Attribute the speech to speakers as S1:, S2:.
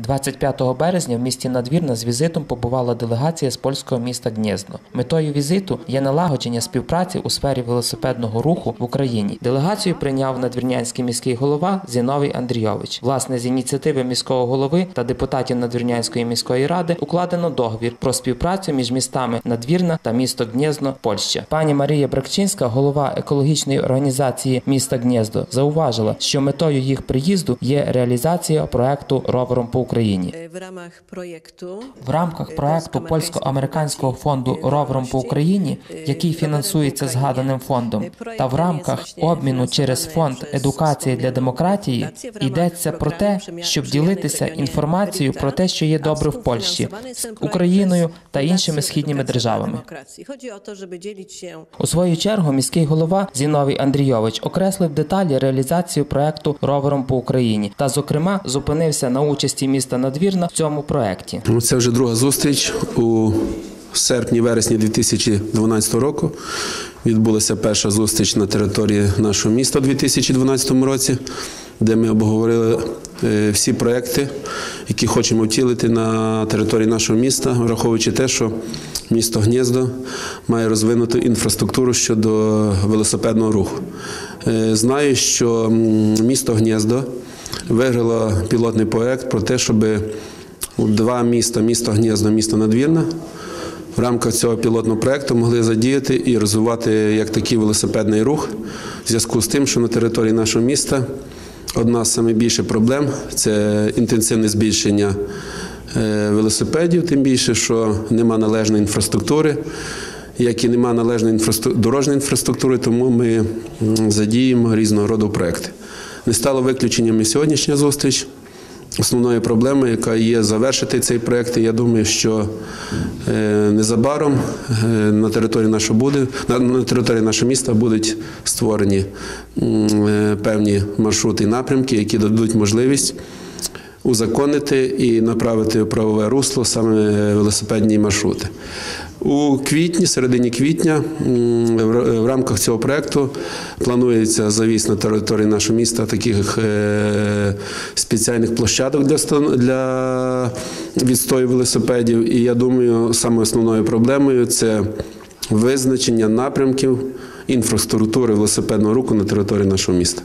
S1: 25 березня в місті Надвірна з візитом побувала делегація з польського міста Гнєздно. Метою візиту є налагодження співпраці у сфері велосипедного руху в Україні. Делегацію прийняв надвірнянський міський голова Зіновій Андрійович. Власне, з ініціативи міського голови та депутатів Надвірнянської міської ради укладено договір про співпрацю між містами Надвірна та місто Гнєздно, Польща. Пані Марія Бракчинська, голова екологічної організації міста Гнєздо, зауважила, що метою їх приїзду є реалізація проекту ровером по Україні.
S2: Ramach projektu
S1: В рамках проекту польсько-американського фонду Ровером по Україні, який фінансується згаданим фондом, та в рамках обміну через фонд едукації для демократії йдеться про те, щоб ділитися інформацією про те, що є добре в Польщі з Україною та іншими східніми державами. У свою чергу міський голова Зіновій Андрійович окреслив деталі реалізації проекту ровером по Україні та, зокрема, зупинився на участі міста Надвірна в цьому проекті.
S3: Ну, Це вже друга зустріч у серпні-вересні 2012 року. Відбулася перша зустріч на території нашого міста у 2012 році, де ми обговорили е, всі проекти, які хочемо втілити на території нашого міста, враховуючи те, що місто Гнєздо має розвинуту інфраструктуру щодо велосипедного руху. Е, Знаю, що місто Гнєздо виграло пілотний проект про те, щоби Два міста місто Гнєзно, місто Надвірна. В рамках цього пілотного проекту могли задіяти і розвивати як такий велосипедний рух в зв'язку з тим, що на території нашого міста одна з найбільших проблем це інтенсивне збільшення е, велосипедів, тим більше, що нема належної інфраструктури. Як і нема належної інфраструк- дорожньої інфраструктури, тому ми задіємо різного роду проекти. Не стало виключенням і сьогоднішня зустріч. Основною проблемою, яка є завершити цей проєкт, я думаю, що е, незабаром е, на території нашого буде на, на території нашого міста будуть створені е, певні маршрути і напрямки, які дадуть можливість узаконити і направити в правове русло саме велосипедні маршрути. У квітні, середині квітня, в рамках цього проекту планується завіс на території нашого міста таких е, спеціальних площадок для відстою велосипедів. І я думаю, саме основною проблемою це визначення напрямків інфраструктури велосипедного руху на території нашого міста.